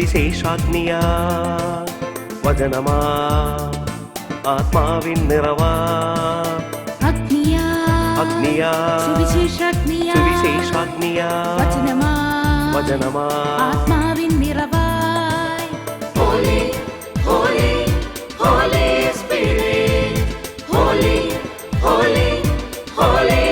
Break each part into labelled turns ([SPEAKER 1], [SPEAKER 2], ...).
[SPEAKER 1] വിശേഷാഗ്നിയാ വചനമാ ആത്മാവിൻ നിറവാ
[SPEAKER 2] അഗ്നിയാ
[SPEAKER 1] അഗ്നിയാ
[SPEAKER 2] സുവിശേഷാഗ്നിയാ
[SPEAKER 1] സുവിശേഷാഗ്നിയാ
[SPEAKER 2] വചനമാ
[SPEAKER 1] വചനമാ
[SPEAKER 2] ആത്മാവിൻ നിറവായ്
[SPEAKER 1] holy
[SPEAKER 2] holy
[SPEAKER 1] holy spirit holy holy holy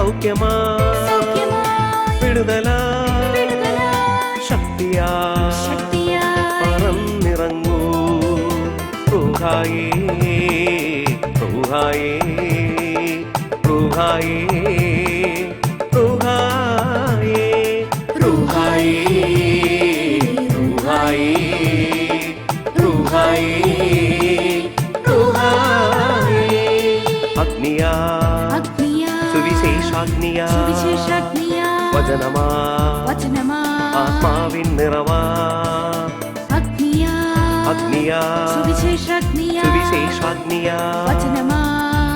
[SPEAKER 1] సౌఖ్యమా? విడుదల? శక్తియా? పరం నిరంగు.
[SPEAKER 2] ప్రోహాయే
[SPEAKER 1] ప్రోహాయే
[SPEAKER 2] ప్రోహాయే
[SPEAKER 1] വചനമാ.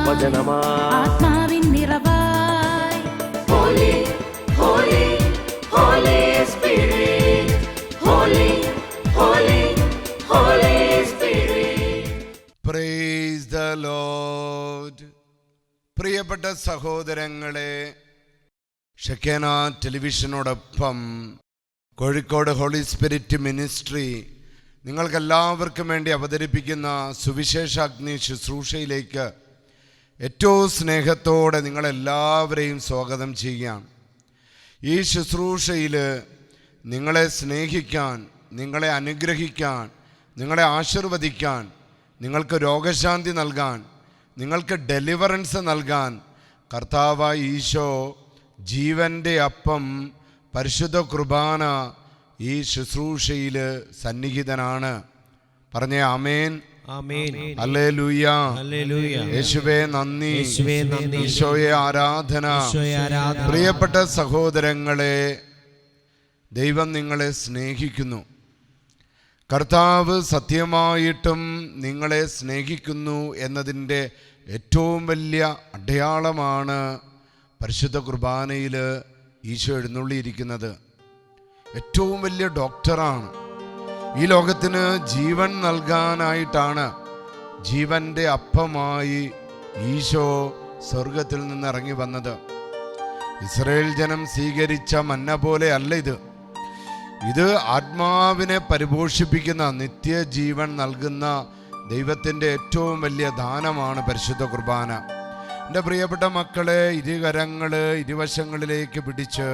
[SPEAKER 2] വചനമാ.
[SPEAKER 1] ആത്മാവിൻ
[SPEAKER 2] നിറവായി
[SPEAKER 3] സ്പിരിറ്റ്. പ്രൈസ് ലോർഡ് പ്രിയപ്പെട്ട സഹോദരങ്ങളെ ഷക്കേന ടെലിവിഷനോടൊപ്പം കോഴിക്കോട് ഹോളി സ്പിരിറ്റ് മിനിസ്ട്രി നിങ്ങൾക്കെല്ലാവർക്കും വേണ്ടി അവതരിപ്പിക്കുന്ന സുവിശേഷാഗ്നി ശുശ്രൂഷയിലേക്ക് ഏറ്റവും സ്നേഹത്തോടെ നിങ്ങളെല്ലാവരെയും സ്വാഗതം ചെയ്യുകയാണ്. ഈ ശുശ്രൂഷയിൽ നിങ്ങളെ സ്നേഹിക്കാൻ നിങ്ങളെ അനുഗ്രഹിക്കാൻ നിങ്ങളെ ആശീർവദിക്കാൻ നിങ്ങൾക്ക് രോഗശാന്തി നൽകാൻ നിങ്ങൾക്ക് ഡെലിവറൻസ് നൽകാൻ കർത്താവായ ഈശോ ജീവന്റെ അപ്പം പരിശുദ്ധ കുർബാന ഈ ശുശ്രൂഷയിൽ സന്നിഹിതനാണ്. പറഞ്ഞേ
[SPEAKER 4] അമേൻ
[SPEAKER 3] യേശുവേ നന്ദി. ഈശോയെ ആരാധന. പ്രിയപ്പെട്ട സഹോദരങ്ങളെ ദൈവം നിങ്ങളെ സ്നേഹിക്കുന്നു. കർത്താവ് സത്യമായിട്ടും നിങ്ങളെ സ്നേഹിക്കുന്നു എന്നതിന്റെ ഏറ്റവും വലിയ അടയാളമാണ് പരിശുദ്ധ കുർബാനയിൽ ഈശോ എഴുന്നള്ളിയിരിക്കുന്നത് ഏറ്റവും വലിയ ഡോക്ടറാണ്. ഈ ലോകത്തിന് ജീവൻ നൽകാനായിട്ടാണ് ജീവന്റെ അപ്പമായി ഈശോ സ്വർഗത്തിൽ നിന്ന് ഇറങ്ങി വന്നത്. ഇസ്രയേൽ ജനം സ്വീകരിച്ച മന്ന പോലെ അല്ല ഇത്. ഇത് ആത്മാവിനെ പരിപോഷിപ്പിക്കുന്ന നിത്യജീവൻ നൽകുന്ന ദൈവത്തിന്റെ ഏറ്റവും വലിയ ദാനമാണ് പരിശുദ്ധ കുർബാന. എന്റെ പ്രിയപ്പെട്ട മക്കളെ ഇരുകരങ്ങൾ ഇരുവശങ്ങളിലേക്ക് പിടിച്ച്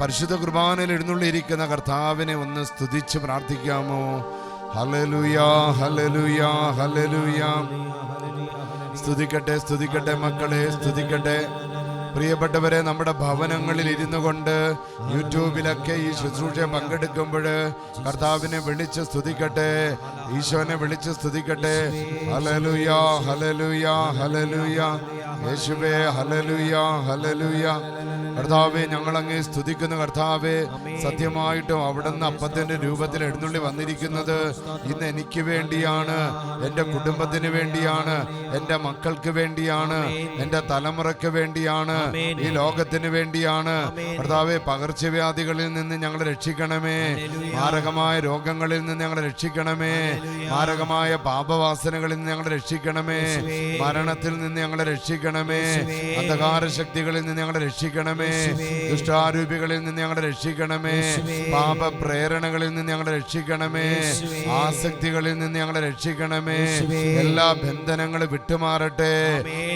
[SPEAKER 3] പരിശുദ്ധ കുർബാനയിൽ എഴുന്നള്ളിയിരിക്കുന്ന കർത്താവിനെ ഒന്ന് സ്തുതിച്ച് പ്രാർത്ഥിക്കാമോ? ഹലലുയാ ഹലലുയാ ഹലലുയാ സ്തുതിക്കട്ടെ സ്തുതിക്കട്ടെ മക്കളെ സ്തുതിക്കട്ടെ. പ്രിയപ്പെട്ടവരെ നമ്മുടെ ഭവനങ്ങളിൽ ഇരുന്നു കൊണ്ട് യൂട്യൂബിലൊക്കെ ഈ ശുശ്രൂഷ പങ്കെടുക്കുമ്പോൾ കർത്താവിനെ വിളിച്ച് സ്തുതിക്കട്ടെ ഈശോനെ വിളിച്ച് സ്തുതിക്കട്ടെ. ഹലലുയാ ഹലലുയാ ഹലലുയാ യേശുവേ ഹലലുയാ ഹലലുയാ കർത്താവെ ഞങ്ങൾ അങ്ങേ സ്തുതിക്കുന്ന കർത്താവെ. സത്യമായിട്ടും അവിടുന്ന് അപ്പത്തിന്റെ രൂപത്തിൽ എഴുന്നള്ളി വന്നിരിക്കുന്നത് ഇന്ന് എനിക്ക് വേണ്ടിയാണ് എന്റെ കുടുംബത്തിന് വേണ്ടിയാണ് എന്റെ മക്കൾക്ക് വേണ്ടിയാണ് എന്റെ തലമുറയ്ക്ക് വേണ്ടിയാണ് ഈ ലോകത്തിന് വേണ്ടിയാണ്. കർത്താവെ പകർച്ചവ്യാധികളിൽ നിന്ന് ഞങ്ങൾ രക്ഷിക്കണമേ. മാരകമായ രോഗങ്ങളിൽ നിന്ന് ഞങ്ങൾ രക്ഷിക്കണമേ. മാരകമായ പാപവാസനകളിൽ നിന്ന് ഞങ്ങൾ രക്ഷിക്കണമേ. മരണത്തിൽ നിന്ന് ഞങ്ങളെ രക്ഷിക്കണമേ. അന്ധകാര ശക്തികളിൽ നിന്ന് ഞങ്ങളെ രക്ഷിക്കണമേ. രക്ഷിക്കണമേ ദുഷ്ടാരൂപികളിൽ നിന്ന് ഞങ്ങളെ രക്ഷിക്കണമേ. പാപ പ്രേരണകളിൽ നിന്ന് ഞങ്ങളെ രക്ഷിക്കണമേ. ആസക്തികളിൽ നിന്ന് ഞങ്ങളെ രക്ഷിക്കണമേ. എല്ലാ ബന്ധനങ്ങളും വിട്ടുമാറട്ടെ.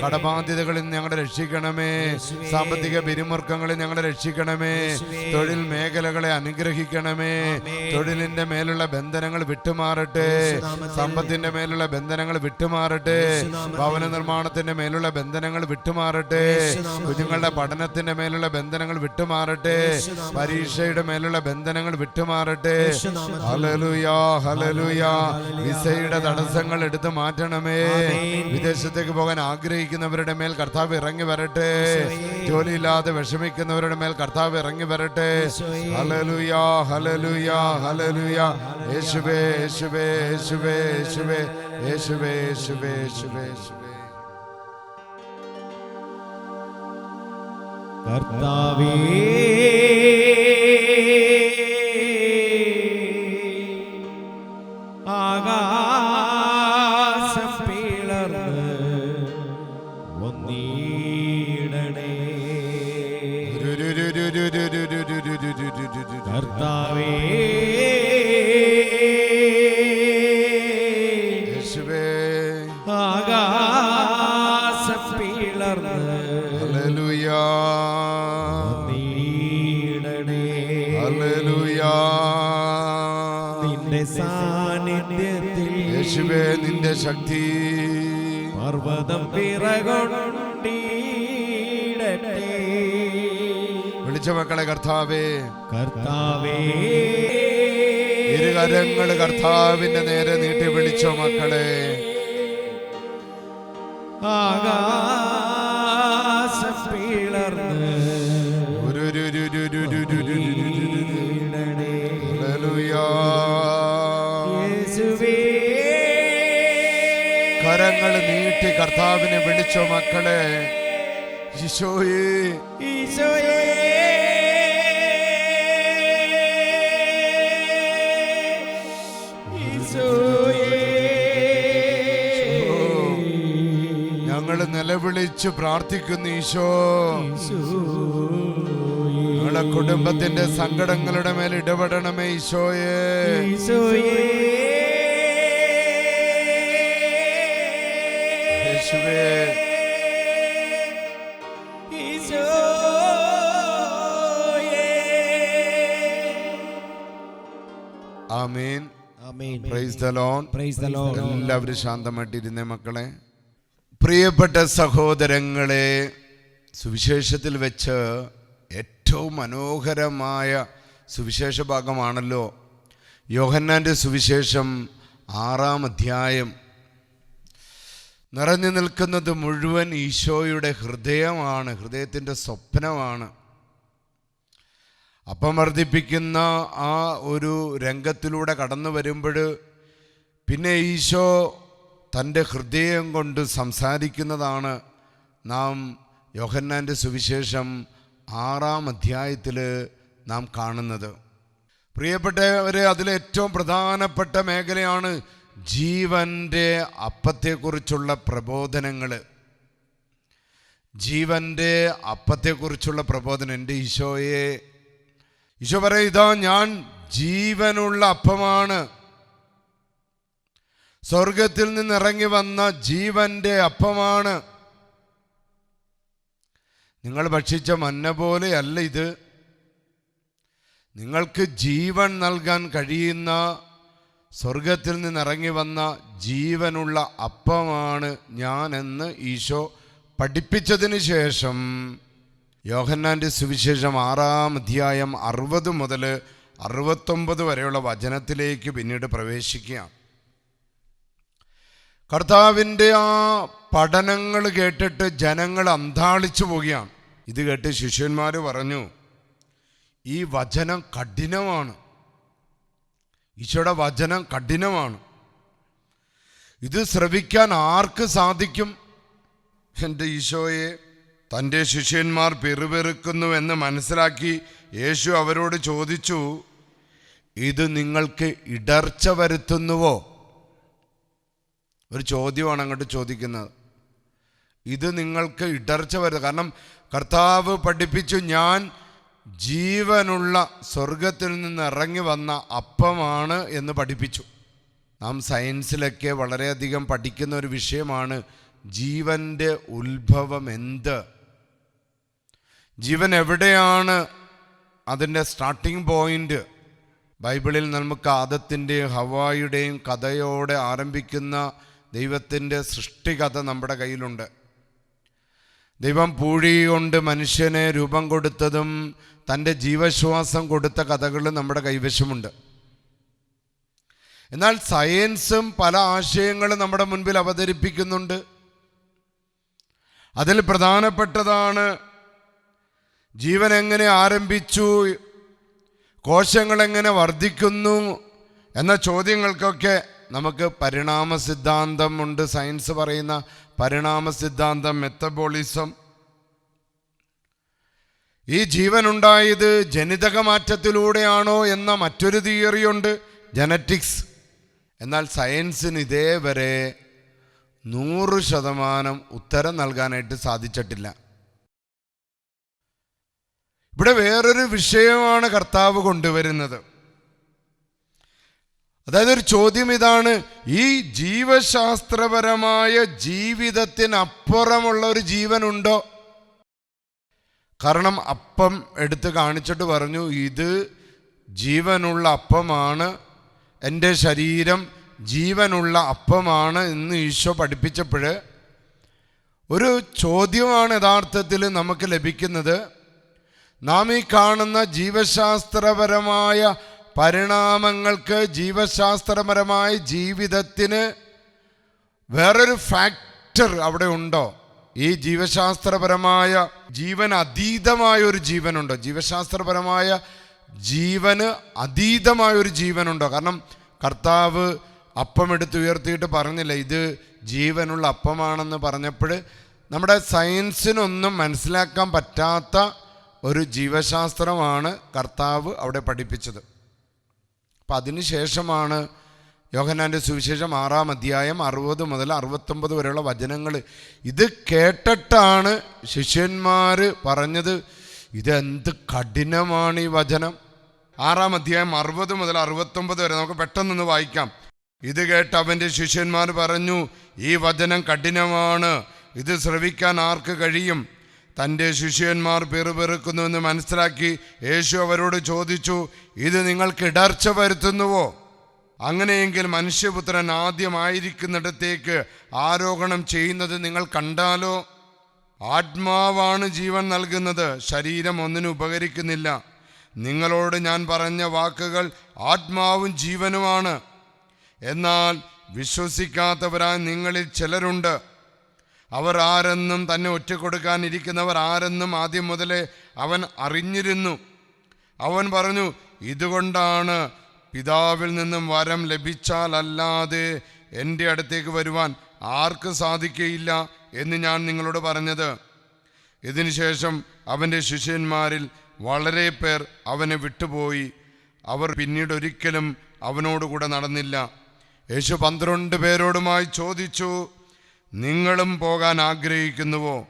[SPEAKER 3] കടബാധ്യതകളിൽ നിന്ന് ഞങ്ങളെ രക്ഷിക്കണമേ. സാമ്പത്തിക പിരിമുറുക്കങ്ങളിൽ ഞങ്ങളെ രക്ഷിക്കണമേ. തൊഴിൽ മേഖലകളെ അനുഗ്രഹിക്കണമേ. തൊഴിലിന്റെ മേലുള്ള ബന്ധനങ്ങൾ വിട്ടുമാറട്ടെ. സമ്പത്തിന്റെ മേലുള്ള ബന്ധനങ്ങൾ വിട്ടുമാറട്ടെ. ഭവന നിർമ്മാണത്തിന്റെ മേലുള്ള ബന്ധനങ്ങൾ വിട്ടുമാറട്ടെ. കുഞ്ഞുങ്ങളുടെ പഠനത്തിന്റെ മേലുള്ള ബന്ധനങ്ങൾ വിട്ടുമാറട്ടെ. പരീക്ഷയുടെ മേലുള്ള ബന്ധനങ്ങൾ വിട്ടുമാറട്ടെ. ഹലലുയാ ഹലലുയാ വിസയുടെ തടസ്സങ്ങൾ എടുത്തു മാറ്റണമേ. വിദേശത്തേക്ക് പോകാൻ ആഗ്രഹിക്കുന്നവരുടെ മേൽ കർത്താവ് ഇറങ്ങി വരട്ടെ. ജോലിയില്ലാതെ വിഷമിക്കുന്നവരുടെ മേൽ കർത്താവ് ഇറങ്ങി വരട്ടെ. ഹലലുയാ ഹലലുയാ ഹലലുയാ യേശുവേ യേശുവേ യേശുവേ യേശുവേ യേശുവേ യേശുവേ യേശുവേ യേശുവേ.
[SPEAKER 4] കർത്താവേ. സാന്നിധ്യത്തിൽ
[SPEAKER 3] യേശുവേ നിന്റെ ശക്തി.
[SPEAKER 4] പർവതം പിറകൊണ്ടീടട്ടെ
[SPEAKER 3] വിളിച്ച മക്കളെ കർത്താവേ.
[SPEAKER 4] കർത്താവേ.
[SPEAKER 3] ഇരുകരങ്ങൾ കർത്താവിന്റെ നേരെ നീട്ടി വിളിച്ചോ മക്കളെ.
[SPEAKER 4] ആകാശം
[SPEAKER 3] കർത്താവിനെ വിളിച്ചോ മക്കളെ. ഈശോയേ.
[SPEAKER 4] ഈശോയേ.
[SPEAKER 3] ഞങ്ങൾ നിലവിളിച്ച് പ്രാർത്ഥിക്കുന്നു ഈശോ. ഞങ്ങളുടെ കുടുംബത്തിന്റെ സങ്കടങ്ങളുടെ മേൽ ഇടപെടണമേ ഈശോയെ. യേശുവേ. ആമേൻ. Praise the lord
[SPEAKER 4] praise the lord
[SPEAKER 3] എല്ലാവരും ശാന്തമായിട്ടിരുന്നേ മക്കളെ. പ്രിയപ്പെട്ട സഹോദരങ്ങളെ സുവിശേഷത്തിൽ വെച്ച് ഏറ്റവും മനോഹരമായ സുവിശേഷ ഭാഗമാണല്ലോ യോഹന്നാന്റെ സുവിശേഷം ആറാം അധ്യായം. നിറഞ്ഞു നിൽക്കുന്നത് മുഴുവൻ ഈശോയുടെ ഹൃദയമാണ് ഹൃദയത്തിന്റെ സ്വപ്നമാണ്. അപ്പം വർദ്ധിപ്പിക്കുന്ന ആ ഒരു രംഗത്തിലൂടെ കടന്നു വരുമ്പോൾ പിന്നെ ഈശോ തന്റെ ഹൃദയം കൊണ്ട് സംസാരിക്കുന്നതാണ് നാം യോഹന്നാന്റെ സുവിശേഷം ആറാം അധ്യായത്തിൽ നാം കാണുന്നത്. പ്രിയപ്പെട്ടവരെ അതിലേറ്റവും പ്രധാനപ്പെട്ട മേഖലയാണ് ജീവന്റെ അപ്പത്തെക്കുറിച്ചുള്ള പ്രബോധനങ്ങൾ ജീവന്റെ അപ്പത്തെക്കുറിച്ചുള്ള പ്രബോധനം. എന്റെ ഈശോയെ. ഈശോ പറയും ഇതാ ഞാൻ ജീവനുള്ള അപ്പമാണ്. സ്വർഗത്തിൽ നിന്ന് ഇറങ്ങി വന്ന ജീവന്റെ അപ്പമാണ്. നിങ്ങൾ ഭക്ഷിച്ച മന്ന പോലെയല്ല ഇത്. നിങ്ങൾക്ക് ജീവൻ നൽകാൻ കഴിയുന്ന സ്വർഗത്തിൽ നിന്ന് ഇറങ്ങി വന്ന ജീവനുള്ള അപ്പമാണ് ഞാൻ എന്ന് ഈശോ പഠിപ്പിച്ചതിന് ശേഷം യോഹന്നാന്റെ സുവിശേഷം ആറാം അധ്യായം അറുപത് മുതൽ അറുപത്തൊമ്പത് വരെയുള്ള വചനത്തിലേക്ക് പിന്നീട് പ്രവേശിക്കുകയാണ്. കർത്താവിന്റെ ആ പഠനങ്ങൾ കേട്ടിട്ട് ജനങ്ങൾ അന്താളിച്ചു പോവുകയാണ്. ഇത് കേട്ട് ശിഷ്യന്മാർ പറഞ്ഞു ഈ വചനം കഠിനമാണ്. ഈശോയുടെ വചനം കഠിനമാണ്. ഇത് ശ്രവിക്കാൻ ആർക്ക് സാധിക്കും? എന്റെ ഈശോയെ തന്റെ ശിഷ്യന്മാർ പിറുപിറുക്കുന്നുവെന്ന് മനസ്സിലാക്കി യേശു അവരോട് ചോദിച്ചു ഇത് നിങ്ങൾക്ക് ഇടർച്ച വരുത്തുന്നുവോ? ഒരു ചോദ്യമാണ് അങ്ങോട്ട് ചോദിക്കുന്നത്. ഇത് നിങ്ങൾക്ക് ഇടർച്ച വരുന്നത് കാരണം കർത്താവ് പഠിപ്പിച്ചു ഞാൻ ജീവനുള്ള സ്വർഗത്തിൽ നിന്ന് ഇറങ്ങി വന്ന അപ്പമാണ് എന്ന് പഠിപ്പിച്ചു. നാം സയൻസിലൊക്കെ വളരെയധികം പഠിക്കുന്ന ഒരു വിഷയമാണ് ജീവന്റെ ഉത്ഭവം എന്ത്? ജീവൻ എവിടെയാണ് അതിന്റെ സ്റ്റാർട്ടിംഗ് പോയിന്റ് ബൈബിളിൽ നമുക്ക് ആദത്തിന്റെയും ഹവായുടെയും കഥയോടെ ആരംഭിക്കുന്ന ദൈവത്തിന്റെ സൃഷ്ടികഥ നമ്മുടെ കയ്യിലുണ്ട്. ദൈവം പൂഴി കൊണ്ട് മനുഷ്യനെ രൂപം കൊടുത്തതും തന്റെ ജീവശ്വാസം കൊടുത്ത കഥകൾ നമ്മുടെ കൈവശമുണ്ട്. എന്നാൽ സയൻസും പല ആശയങ്ങളും നമ്മുടെ മുൻപിൽ അവതരിപ്പിക്കുന്നുണ്ട്. അതിൽ പ്രധാനപ്പെട്ടതാണ് ജീവൻ എങ്ങനെ ആരംഭിച്ചു കോശങ്ങൾ എങ്ങനെ വർദ്ധിക്കുന്നു എന്ന ചോദ്യങ്ങൾക്കൊക്കെ നമുക്ക് പരിണാമ സിദ്ധാന്തമുണ്ട്. സയൻസ് പറയുന്ന പരിണാമ സിദ്ധാന്തം മെത്തബോളിസം ഈ ജീവൻ ഉണ്ടായത് ജനിതക മാറ്റത്തിലൂടെയാണോ എന്ന മറ്റൊരു തിയറിയുണ്ട് ജനറ്റിക്സ് എന്നാൽ സയൻസിന് ഇതേവരെ നൂറ് ശതമാനം ഉത്തരം നൽകാനായിട്ട് സാധിച്ചിട്ടില്ല. ഇവിടെ വേറൊരു വിഷയമാണ് കർത്താവ് കൊണ്ടുവരുന്നത്. അതായത് ഒരു ചോദ്യം ഇതാണ് ഈ ജീവശാസ്ത്രപരമായ ജീവിതത്തിനപ്പുറമുള്ള ഒരു ജീവനുണ്ടോ? കാരണം അപ്പം എടുത്ത് കാണിച്ചിട്ട് പറഞ്ഞു ഇത് ജീവനുള്ള അപ്പമാണ്. എന്റെ ശരീരം ജീവനുള്ള അപ്പമാണ് എന്ന് ഈശോ പഠിപ്പിച്ചപ്പോൾ ഒരു ചോദ്യമാണ് യഥാർത്ഥത്തിൽ നമുക്ക് ലഭിക്കുന്നത്. നാം ഈ കാണുന്ന ജീവശാസ്ത്രപരമായ പരിണാമങ്ങൾക്ക് ജീവശാസ്ത്രപരമായ ജീവിതത്തിന് വേറൊരു ഫാക്ടർ അവിടെ ഉണ്ടോ? ഈ ജീവശാസ്ത്രപരമായ ജീവൻ അതീതമായ ഒരു ജീവനുണ്ടോ. ജീവശാസ്ത്രപരമായ ജീവന് അതീതമായ ഒരു ജീവനുണ്ടോ. കാരണം കർത്താവ് അപ്പം എടുത്ത് ഉയർത്തിയിട്ട് പറഞ്ഞില്ല ഇത് ജീവനുള്ള അപ്പമാണെന്ന് പറഞ്ഞപ്പോൾ നമ്മുടെ സയൻസിനൊന്നും മനസ്സിലാക്കാൻ പറ്റാത്ത ഒരു ജീവശാസ്ത്രമാണ് കർത്താവ് അവിടെ പഠിപ്പിച്ചത്. അപ്പം അതിനുശേഷമാണ് യോഹനാന്റെ സുവിശേഷം ആറാം അധ്യായം അറുപത് മുതൽ അറുപത്തൊമ്പത് വരെയുള്ള വചനങ്ങൾ. ഇത് കേട്ടിട്ടാണ് ശിഷ്യന്മാർ പറഞ്ഞത് ഇതെന്ത് കഠിനമാണ് ഈ വചനം. ആറാം അധ്യായം അറുപത് മുതൽ അറുപത്തൊമ്പത് വരെ നമുക്ക് പെട്ടെന്നൊന്ന് വായിക്കാം. ഇത് കേട്ട് അവന്റെ ശിഷ്യന്മാർ പറഞ്ഞു ഈ വചനം കഠിനമാണ്. ഇത് ശ്രവിക്കാൻ ആർക്ക് കഴിയും? തന്റെ ശിഷ്യന്മാർ പെറുപെറുക്കുന്നുവെന്ന് മനസ്സിലാക്കി യേശു അവരോട് ചോദിച്ചു ഇത് നിങ്ങൾക്ക് ഇടർച്ച വരുത്തുന്നുവോ? അങ്ങനെയെങ്കിൽ മനുഷ്യപുത്രൻ ആദ്യമായിരിക്കുന്നിടത്തേക്ക് ആരോഹണം ചെയ്യുന്നത് നിങ്ങൾ കണ്ടാലോ? ആത്മാവാണ് ജീവൻ നൽകുന്നത് ശരീരം ഒന്നിനും ഉപകരിക്കുന്നില്ല. നിങ്ങളോട് ഞാൻ പറഞ്ഞ വാക്കുകൾ ആത്മാവും ജീവനുമാണ്. എന്നാൽ വിശ്വസിക്കാത്തവരായി നിങ്ങളിൽ ചിലരുണ്ട്. അവർ ആരെന്നും തന്നെ ഒറ്റക്കൊടുക്കാൻ ഇരിക്കുന്നവർ ആരെന്നും ആദ്യം മുതലേ അവൻ അറിഞ്ഞിരുന്നു. അവൻ പറഞ്ഞു ഇതുകൊണ്ടാണ് പിതാവിൽ നിന്നും വരം ലഭിച്ചാലല്ലാതെ എന്റെ അടുത്തേക്ക് വരുവാൻ ആർക്ക് സാധിക്കയില്ല എന്ന് ഞാൻ നിങ്ങളോട് പറഞ്ഞത്. ഇതിനുശേഷം അവന്റെ ശിഷ്യന്മാരിൽ വളരെ പേർ അവനെ വിട്ടുപോയി. അവർ പിന്നീട് ഒരിക്കലും അവനോടുകൂടെ നടന്നില്ല. യേശു പന്ത്രണ്ട് പേരോടുമായി ചോദിച്ചു നിങ്ങളും പോകാൻ ആഗ്രഹിക്കുന്നുവോ?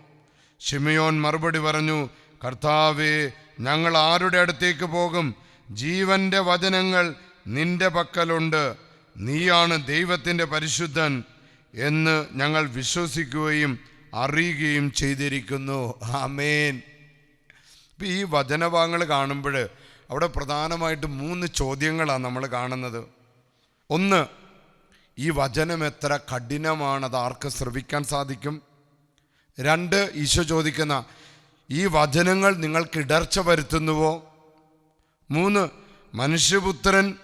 [SPEAKER 3] ഷിമയോൻ മറുപടി പറഞ്ഞു കർത്താവേ ഞങ്ങൾ ആരുടെ അടുത്തേക്ക് പോകും? ജീവന്റെ വചനങ്ങൾ നിന്റെ പക്കലുണ്ട്. നീയാണ് ദൈവത്തിന്റെ പരിശുദ്ധൻ എന്ന് ഞങ്ങൾ വിശ്വസിക്കുകയും അറിയുകയും ചെയ്തിരിക്കുന്നു. ആമേൻ. ഇപ്പം ഈ വചനഭാഗങ്ങൾ കാണുമ്പോൾ അവിടെ പ്രധാനമായിട്ട് മൂന്ന് ചോദ്യങ്ങളാണ് നമ്മൾ കാണുന്നത്. ഒന്ന് ഈ വചനം എത്ര കഠിനമാണ് അത് ആർക്ക് ശ്രവിക്കാൻ സാധിക്കും? രണ്ട് ഈശോ ചോദിക്കുന്ന ഈ വചനങ്ങൾ നിങ്ങൾക്ക് ഇടർച്ച വരുത്തുന്നുവോ? മൂന്ന് മനുഷ്യപുത്രൻ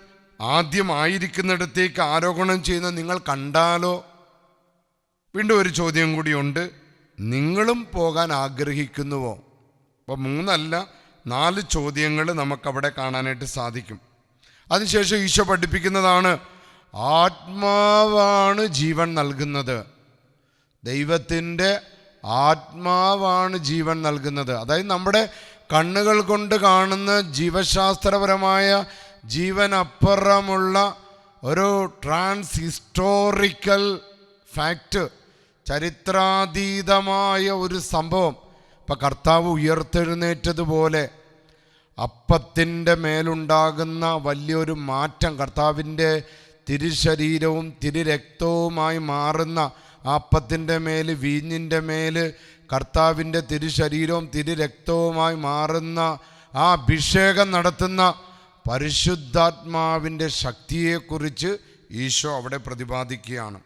[SPEAKER 3] ആദ്യം ആയിരിക്കുന്നിടത്തേക്ക് ആരോപണം ചെയ്യുന്ന നിങ്ങൾ കണ്ടാലോ? വീണ്ടും ഒരു ചോദ്യം കൂടിയുണ്ട്. നിങ്ങളും പോകാൻ ആഗ്രഹിക്കുന്നുവോ? അപ്പോൾ മൂന്നല്ല നാല് ചോദ്യങ്ങൾ നമുക്കവിടെ കാണാനായിട്ട് സാധിക്കും. അതിനുശേഷം ഈശോ പഠിപ്പിക്കുന്നതാണ് ആത്മാവാണ് ജീവൻ നൽകുന്നത്. ദൈവത്തിന്റെ ആത്മാവാണ് ജീവൻ നൽകുന്നത്. അതായത് നമ്മുടെ കണ്ണുകൾ കൊണ്ട് കാണുന്ന ജീവശാസ്ത്രപരമായ ജീവനപ്പുറമുള്ള ഒരു ട്രാൻസ് ഹിസ്റ്റോറിക്കൽ ഫാക്റ്റ് ചരിത്രാതീതമായ ഒരു സംഭവം. ഇപ്പം കർത്താവ് ഉയർത്തെഴുന്നേറ്റതുപോലെ അപ്പത്തിന്റെ മേലുണ്ടാകുന്ന വലിയൊരു മാറ്റം കർത്താവിന്റെ തിരുശരീരവും തിരുരക്തവുമായി മാറുന്ന ആ അപ്പത്തിന്റെ മേൽ വീഞ്ഞിന്റെ മേൽ കർത്താവിന്റെ തിരുശരീരവും തിരുരക്തവുമായി മാറുന്ന ആ അഭിഷേകം നടത്തുന്ന പരിശുദ്ധാത്മാവിന്റെ ശക്തിയെക്കുറിച്ച് ഈശോ അവിടെ പ്രതിപാദിക്കുകയാണ്.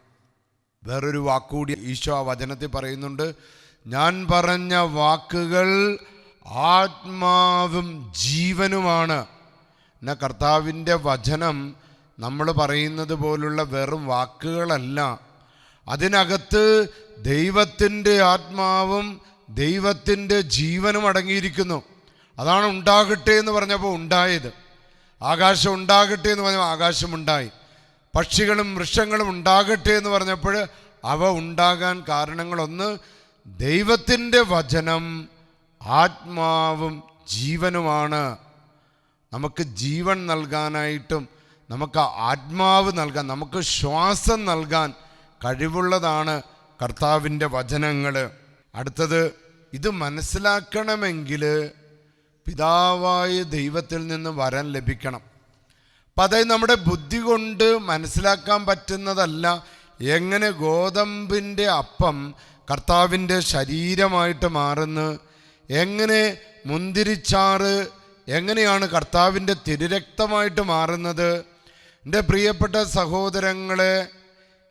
[SPEAKER 3] വേറൊരു വാക്കുകൂടി ഈശോ ആ വചനത്തിൽ പറയുന്നുണ്ട് ഞാൻ പറഞ്ഞ വാക്കുകൾ ആത്മാവും ജീവനുമാണ്. എന്ന കർത്താവിന്റെ വചനം നമ്മൾ പറയുന്നത് പോലുള്ള വെറും വാക്കുകളല്ല. അതിനകത്ത് ദൈവത്തിന്റെ ആത്മാവും ദൈവത്തിന്റെ ജീവനും അടങ്ങിയിരിക്കുന്നു. അതാണ് ഉണ്ടാകട്ടെ എന്ന് പറഞ്ഞപ്പോൾ ഉണ്ടായത്. ആകാശം ഉണ്ടാകട്ടെ എന്ന് പറഞ്ഞപ്പോൾ ആകാശമുണ്ടായി. പക്ഷികളും വൃക്ഷങ്ങളും ഉണ്ടാകട്ടെ എന്ന് പറഞ്ഞപ്പോൾ അവ ഉണ്ടാകാൻ കാരണങ്ങളൊന്ന് ദൈവത്തിന്റെ വചനം ആത്മാവും ജീവനുമാണ്. നമുക്ക് ജീവൻ നൽകാനായിട്ടും നമുക്ക് ആത്മാവ് നൽകാൻ നമുക്ക് ശ്വാസം നൽകാൻ കഴിവുള്ളതാണ് കർത്താവിന്റെ വചനങ്ങൾ. അടുത്തത് ഇത് മനസ്സിലാക്കണമെങ്കിൽ പിതാവായ ദൈവത്തിൽ നിന്ന് വരം ലഭിക്കണം. അപ്പം അതായത് നമ്മുടെ ബുദ്ധി കൊണ്ട് മനസ്സിലാക്കാൻ പറ്റുന്നതല്ല എങ്ങനെ ഗോതമ്പിന്റെ അപ്പം കർത്താവിന്റെ ശരീരമായിട്ട് മാറുന്നു എങ്ങനെ മുന്തിരിച്ചാറ് എങ്ങനെയാണ് കർത്താവിന്റെ തിരുരക്തമായിട്ട് മാറുന്നത്. എന്റെ പ്രിയപ്പെട്ട സഹോദരങ്ങളെ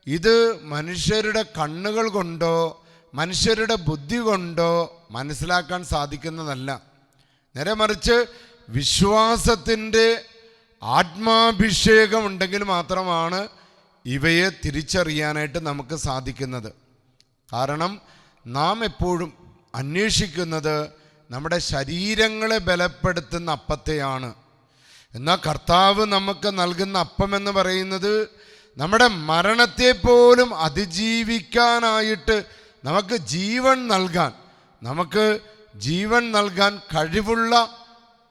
[SPEAKER 3] ഇത് മനുഷ്യരുടെ കണ്ണുകൾ കൊണ്ടോ മനുഷ്യരുടെ ബുദ്ധി കൊണ്ടോ മനസ്സിലാക്കാൻ സാധിക്കുന്നതല്ല. നേരെ മറിച്ച് വിശ്വാസത്തിന്റെ ആത്മാഭിഷേകം ഉണ്ടെങ്കിൽ മാത്രമാണ് ഇവയെ തിരിച്ചറിയാനായിട്ട് നമുക്ക് സാധിക്കുന്നത്. കാരണം നാം എപ്പോഴും അന്വേഷിക്കുന്നത് നമ്മുടെ ശരീരങ്ങളെ ബലപ്പെടുത്തുന്ന അപ്പത്തെയാണ്. എന്നാൽ കർത്താവ് നമുക്ക് നൽകുന്ന അപ്പം എന്ന് പറയുന്നത് നമ്മുടെ മരണത്തെ പോലും അതിജീവിക്കാനായിട്ട് നമുക്ക് ജീവൻ നൽകാൻ നമുക്ക് ജീവൻ നൽകാൻ കഴിവുള്ള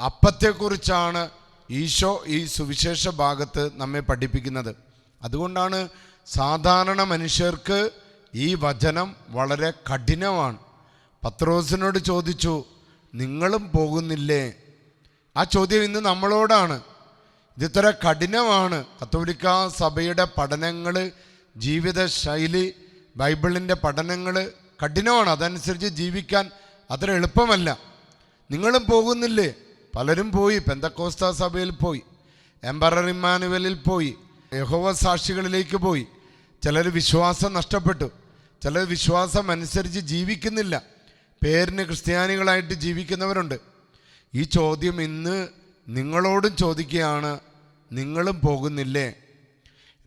[SPEAKER 3] അപ്പത്തെക്കുറിച്ചാണ് ഈശോ ഈ സുവിശേഷ ഭാഗത്ത് നമ്മെ പഠിപ്പിക്കുന്നത്. അതുകൊണ്ടാണ് സാധാരണ മനുഷ്യർക്ക് ഈ വചനം വളരെ കഠിനമാണ്. പത്രോസിനോട് ചോദിച്ചു നിങ്ങളും പോകുന്നില്ലേ? ആ ചോദ്യം ഇന്ന് നമ്മളോടാണ്. ഇതിത്ര കഠിനമാണ്. കത്തോലിക്ക സഭയുടെ പഠനങ്ങൾ ജീവിത ശൈലി ബൈബിളിന്റെ പഠനങ്ങൾ കഠിനമാണ്. അതനുസരിച്ച് ജീവിക്കാൻ അത്ര എളുപ്പമല്ല. നിങ്ങളും പോകുന്നില്ലേ? പലരും പോയി. പെന്തക്കോസ്ത സഭയിൽ പോയി. എംബറർ ഇമ്മാനുവലിൽ പോയി. യഹോവ സാക്ഷികളിലേക്ക് പോയി. ചിലർ വിശ്വാസം നഷ്ടപ്പെട്ടു. ചിലർ വിശ്വാസം അനുസരിച്ച് ജീവിക്കുന്നില്ല. പേരിന് ക്രിസ്ത്യാനികളായിട്ട് ജീവിക്കുന്നവരുണ്ട്. ഈ ചോദ്യം ഇന്ന് നിങ്ങളോടും ചോദിക്കുകയാണ്. നിങ്ങളും പോകുന്നില്ലേ?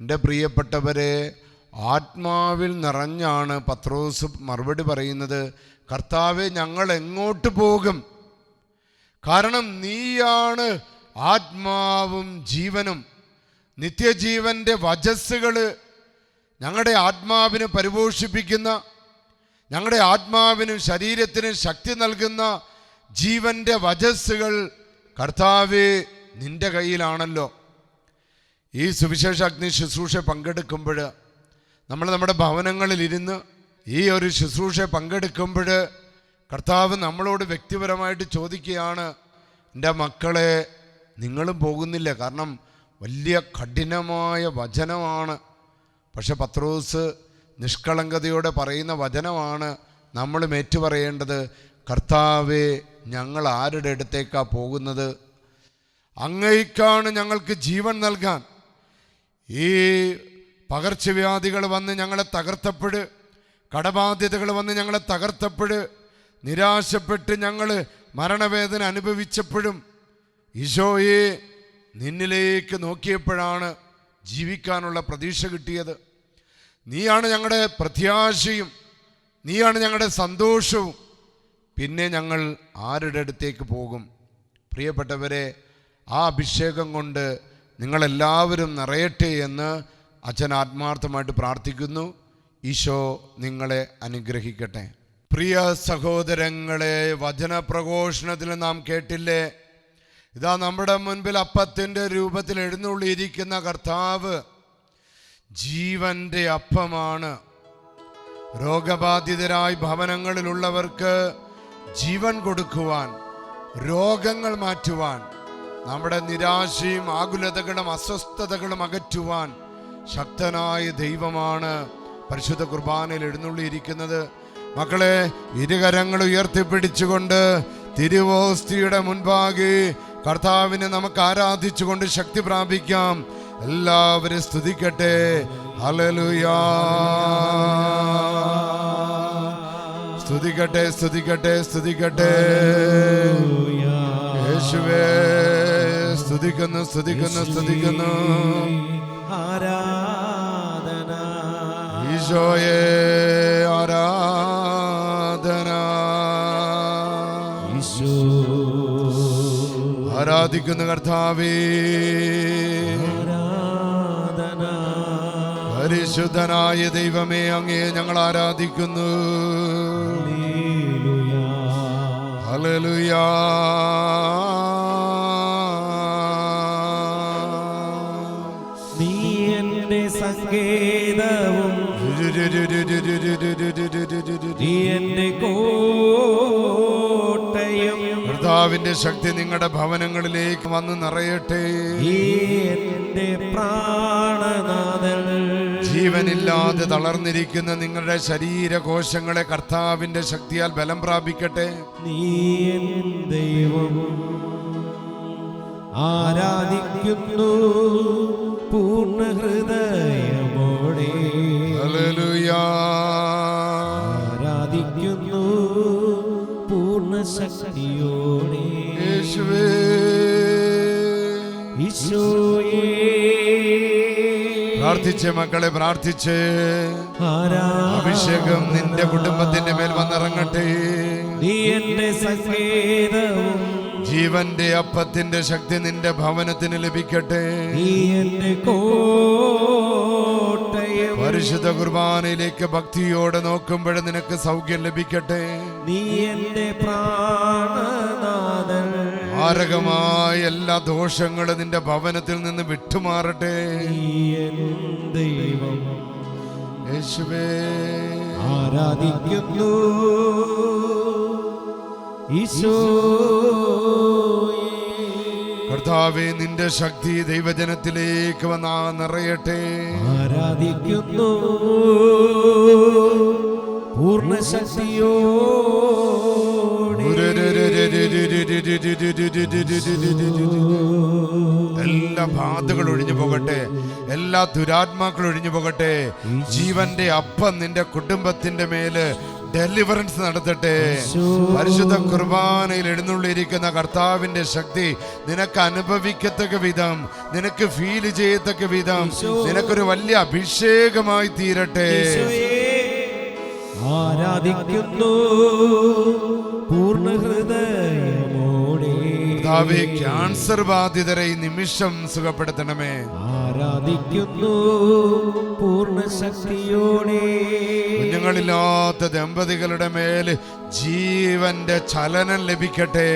[SPEAKER 3] എന്റെ പ്രിയപ്പെട്ടവരെ ആത്മാവിൽ നിറഞ്ഞാണ് പത്രോസ് മറുപടി പറയുന്നത്. കർത്താവെ ഞങ്ങൾ എങ്ങോട്ട് പോകും? കാരണം നീയാണ് ആത്മാവും ജീവനും. നിത്യജീവന്റെ വചസ്സുകൾ ഞങ്ങളുടെ ആത്മാവിന് പരിപോഷിപ്പിക്കുന്ന ഞങ്ങളുടെ ആത്മാവിനും ശരീരത്തിനും ശക്തി നൽകുന്ന ജീവന്റെ വജസ്സുകൾ കർത്താവ് നിന്റെ കയ്യിലാണല്ലോ. ഈ സുവിശേഷ അഗ്നി ശുശ്രൂഷ പങ്കെടുക്കുമ്പോൾ നമ്മൾ നമ്മുടെ ഭവനങ്ങളിൽ ഇരുന്ന് ഈ ഒരു ശുശ്രൂഷ പങ്കെടുക്കുമ്പോൾ കർത്താവ് നമ്മളോട് വ്യക്തിപരമായിട്ട് ചോദിക്കുകയാണ് എന്റെ മക്കളെ നിങ്ങളും പോകുന്നില്ല. കാരണം വലിയ കഠിനമായ വചനമാണ്. പക്ഷെ പത്രോസ് നിഷ്കളങ്കതയോടെ പറയുന്ന വചനമാണ് നമ്മളും ഏറ്റുപറയേണ്ടത്. കർത്താവെ ഞങ്ങൾ ആരുടെ അടുത്തേക്കാ പോകുന്നത്? അങ്ങയ്ക്കാണ് ഞങ്ങൾക്ക് ജീവൻ നൽകാൻ. ഈ പകർച്ചവ്യാധികൾ വന്ന് ഞങ്ങളെ തകർത്തപ്പെട് കടബാധ്യതകൾ വന്ന് ഞങ്ങളെ തകർത്തപ്പോൾ നിരാശപ്പെട്ട് ഞങ്ങൾ മരണവേദന അനുഭവിച്ചപ്പോഴും ഈശോയെ നിന്നിലേക്ക് നോക്കിയപ്പോഴാണ് ജീവിക്കാനുള്ള പ്രതീക്ഷ കിട്ടിയത്. നീയാണ് ഞങ്ങളുടെ പ്രത്യാശയും നീയാണ് ഞങ്ങളുടെ സന്തോഷവും. പിന്നെ ഞങ്ങൾ ആരുടെ അടുത്തേക്ക് പോകും? പ്രിയപ്പെട്ടവരെ ആ അഭിഷേകം കൊണ്ട് നിങ്ങളെല്ലാവരും നിറയട്ടെ എന്ന് അച്ഛൻ ആത്മാർത്ഥമായിട്ട് പ്രാർത്ഥിക്കുന്നു. ഈശോ നിങ്ങളെ അനുഗ്രഹിക്കട്ടെ. പ്രിയ സഹോദരങ്ങളെ വചനപ്രഘോഷണത്തിൽ നാം കേട്ടില്ലേ? ഇതാ നമ്മുടെ മുൻപിൽ അപ്പത്തിന്റെ രൂപത്തിൽ എഴുന്നള്ളിയിരിക്കുന്ന കർത്താവ് ജീവന്റെ അപ്പമാണ്. രോഗബാധിതരായി ഭവനങ്ങളിലുള്ളവർക്ക് ജീവൻ കൊടുക്കുവാൻ രോഗങ്ങൾ മാറ്റുവാൻ നമ്മുടെ നിരാശയും ആകുലതകളും അസ്വസ്ഥതകളും അകറ്റുവാൻ ശക്തനായ ദൈവമാണ് പരിശുദ്ധ കുർബാനയിൽ എഴുന്നള്ളിയിരിക്കുന്നത്. മക്കളെ ഇരുകരങ്ങൾ ഉയർത്തിപ്പിടിച്ചുകൊണ്ട് തിരുവോസ്തിയുടെ മുൻപാകെ കർത്താവിനെ നമുക്ക് ആരാധിച്ചുകൊണ്ട് ശക്തി പ്രാപിക്കാം. എല്ലാവരും സ്തുതിക്കട്ടെ. ഹലലുയാ സ്തുതിക്കട്ടെ സ്തുതിക്കട്ടെ സ്തുതിക്കട്ടെ. യേശുവേ സ്തുതിക്കുന്നു സ്തുതിക്കുന്നു സ്തുതിക്കുന്നു. ഈശോയെ ആരാധന.
[SPEAKER 4] ഈശോ.
[SPEAKER 3] ആരാധിക്കുന്ന കർത്താവേ. പരിശുദ്ധനായ ദൈവമേ അങ്ങേ ഞങ്ങൾ ആരാധിക്കുന്നു.
[SPEAKER 4] ഹല്ലേലൂയ. നീ എന്റെ കോട്ടയും.
[SPEAKER 3] കർത്താവിന്റെ ശക്തി നിങ്ങളുടെ ഭവനങ്ങളിലേക്ക് വന്ന് നിറയട്ടെ.
[SPEAKER 4] എന്റെ പ്രാണനാഥൻ.
[SPEAKER 3] ജീവനില്ലാതെ തളർന്നിരിക്കുന്ന നിങ്ങളുടെ ശരീരകോശങ്ങളെ കർത്താവിന്റെ ശക്തിയാൽ ബലം പ്രാപിക്കട്ടെ.
[SPEAKER 4] നീ ദൈവം. ആരാധിക്കുന്നു പൂർണ ഹൃദയമോടെ
[SPEAKER 3] ഹല്ലേലൂയാ.
[SPEAKER 4] ആരാധിക്കുന്നു പൂർണ ശക്തിയോടെ
[SPEAKER 3] പ്രാർത്ഥിച്ച് മക്കളെ പ്രാർത്ഥിച്ച്. അഭിഷേകം നിന്റെ കുടുംബത്തിന്റെ മേൽ വന്നിറങ്ങട്ടെ.
[SPEAKER 4] നീ എന്റെ സങ്കേതവും
[SPEAKER 3] ജീവന്റെ അപ്പത്തിന്റെ ശക്തി നിന്റെ ഭവനത്തിന് ലഭിക്കട്ടെ.
[SPEAKER 4] നീ എന്റെ കോട്ടയും
[SPEAKER 3] പരിശുദ്ധ കുർബാനയിലേക്ക് ഭക്തിയോടെ നോക്കുമ്പോൾ നിനക്ക് സൗഖ്യം ലഭിക്കട്ടെ.
[SPEAKER 4] നീ എന്റെ പ്രാണനാഥൻ.
[SPEAKER 3] മാരകമായ എല്ലാ ദോഷങ്ങളും നിന്റെ ഭവനത്തിൽ നിന്ന് വിട്ടുമാറട്ടെ.
[SPEAKER 4] ദൈവം.
[SPEAKER 3] യേശുവേ.
[SPEAKER 4] ആരാധിക്കുന്നു. ഈശോ.
[SPEAKER 3] കർത്താവെ നിന്റെ ശക്തി ദൈവജനത്തിലേക്ക് വന്നാ നിറയട്ടെ
[SPEAKER 4] ആരാധിക്കുന്നു പൂർണ ശക്തിയോ
[SPEAKER 3] എല്ലാ ബാധകൾ ഒഴിഞ്ഞു പോകട്ടെ എല്ലാ ദുരാത്മാക്കളും ഒഴിഞ്ഞു പോകട്ടെ ജീവന്റെ അപ്പം നിന്റെ കുടുംബത്തിന്റെ മേൽ ഡെലിവറൻസ് നടത്തട്ടെ. പരിശുദ്ധ കുർബാനയിൽ എഴുന്നള്ളിയിരിക്കുന്ന കർത്താവിന്റെ ശക്തി നിനക്ക് അനുഭവിക്കത്തക്ക വിധം നിനക്ക് ഫീൽ ചെയ്യത്തക്ക വിധം നിനക്കൊരു വലിയ അഭിഷേകമായി തീരട്ടെ.
[SPEAKER 4] ആരാധിക്കുന്നു? പൂർണ ഹൃദയമോടെ
[SPEAKER 3] കർത്താവെ ക്യാൻസർ ബാധിതരെ ഈ നിമിഷം സുഖപ്പെടുത്തണമേ.
[SPEAKER 4] ആരാധിക്കുന്നു പൂർണ ശക്തിയോടെ
[SPEAKER 3] കുഞ്ഞുങ്ങളില്ലാത്ത ദമ്പതികളുടെ മേൽ ജീവന്റെ ചലനം ലഭിക്കട്ടെ.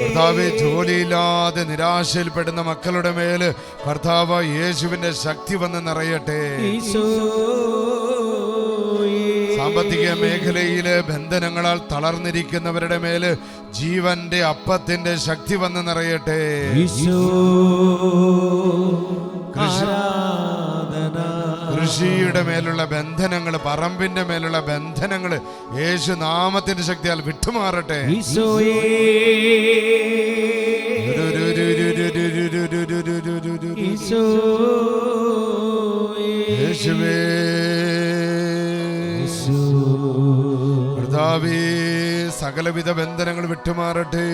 [SPEAKER 3] കർത്താവ് ജോലിയില്ലാതെ നിരാശയിൽപ്പെടുന്ന മക്കളുടെ മേൽ കർത്താവ് യേശുവിന്റെ ശക്തി വന്ന് നിറയട്ടെ.
[SPEAKER 4] ഈശോയെ
[SPEAKER 3] സാമ്പത്തിക മേഖലയിലെ ബന്ധനങ്ങളാൽ തളർന്നിരിക്കുന്നവരുടെ മേൽ ജീവന്റെ അപ്പത്തിന്റെ ശക്തി വന്ന് നിറയട്ടെ. കൃഷിയുടെ മേലുള്ള ബന്ധനങ്ങൾ പറമ്പിന്റെ മേലുള്ള ബന്ധനങ്ങൾ യേശു നാമത്തിന്റെ ശക്തിയാൽ വിട്ടുമാറട്ടെ. യേശുവേ കർത്താവേ സകലവിധ ബന്ധനങ്ങൾ വിട്ടുമാറട്ടെ.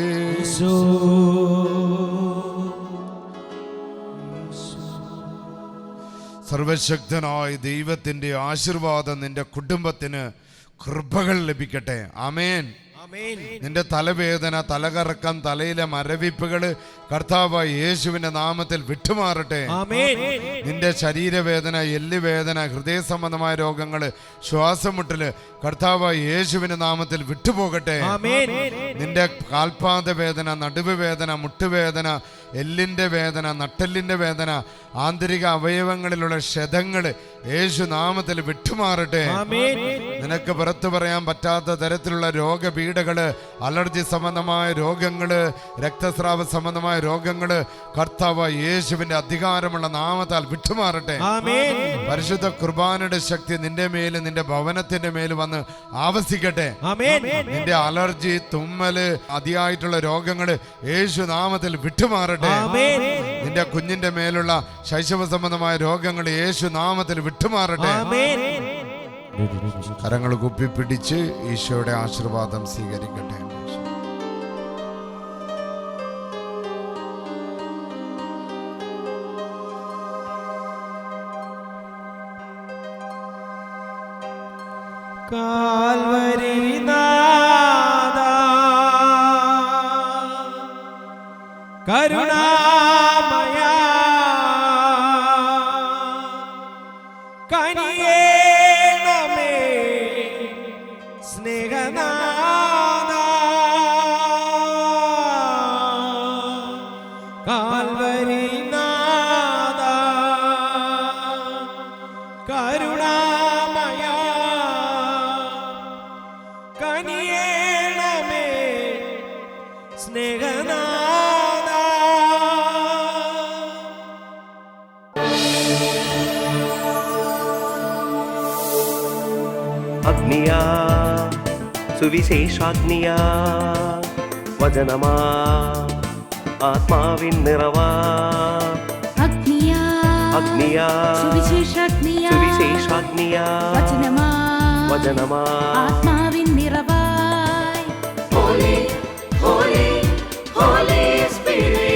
[SPEAKER 3] സർവശക്തനായ ദൈവത്തിന്റെ ആശീർവാദം നിന്റെ കുടുംബത്തിന് കൃപകൾ ലഭിക്കട്ടെ. ആമേൻ. നിന്റെ തലവേദന തലകറക്കം തലയിലെ മരവിപ്പുകൾ കർത്താവ് യേശുവിന്റെ നാമത്തിൽ വിട്ടുമാറട്ടെ. നിന്റെ ശരീരവേദന എല്ലുവേദന ഹൃദയ സംബന്ധമായ രോഗങ്ങൾ ശ്വാസമുട്ടൽ കർത്താവ് യേശുവിന്റെ നാമത്തിൽ വിട്ടുപോകട്ടെ. നിന്റെ കാൽപാദ വേദന നടുവ് വേദന മുട്ടുവേദന എല്ലിന്റെ വേദന നട്ടെല്ലിന്റെ വേദന ആന്തരിക അവയവങ്ങളിലുള്ള ക്ഷതങ്ങൾ യേശു നാമത്തിൽ വിട്ടുമാറട്ടെ നിനക്ക് പുറത്തു പറയാൻ പറ്റാത്ത തരത്തിലുള്ള രോഗപീഠകൾ അലർജി സംബന്ധമായ രോഗങ്ങൾ രക്തസ്രാവ സംബന്ധമായ രോഗങ്ങൾ കർത്താവ് യേശുവിന്റെ അധികാരമുള്ള നാമത്താൽ വിട്ടുമാറട്ടെ. പരിശുദ്ധ കുർബാനയുടെ ശക്തി നിന്റെ മേൽ നിന്റെ ഭവനത്തിന്റെ മേൽ വന്ന് ആവസിക്കട്ടെ. നിന്റെ അലർജി തുമ്മൽ അതിയായിട്ടുള്ള രോഗങ്ങൾ യേശു നാമത്തിൽ വിട്ടുമാറട്ടെ നിന്റെ കുഞ്ഞിന്റെ മേലുള്ള ശൈശവ സംബന്ധമായ രോഗങ്ങൾ യേശു നാമത്തിൽ വിട്ടുമാറട്ടെ. കരങ്ങൾ കുപ്പിപ്പിടിച്ച് ഈശോയുടെ ആശീർവാദം സ്വീകരിക്കട്ടെ.
[SPEAKER 4] കരുണാ. സ്നേഹനാദ
[SPEAKER 1] അഗ്നിയാ സുവിശേഷാഗ്നിയാ വചനമാ ആത്മാവിൻ നിറവാ.
[SPEAKER 2] അഗ്നിയാ
[SPEAKER 1] അഗ്നിയാ
[SPEAKER 2] സുവിശേഷാഗ്നിയാ
[SPEAKER 1] സുവിശേഷാഗ്നിയാ
[SPEAKER 2] വചനമാ
[SPEAKER 1] വചനമാ.
[SPEAKER 2] ആത്മാവിൻ നിറവായി.
[SPEAKER 5] Holy, Holy Spirit.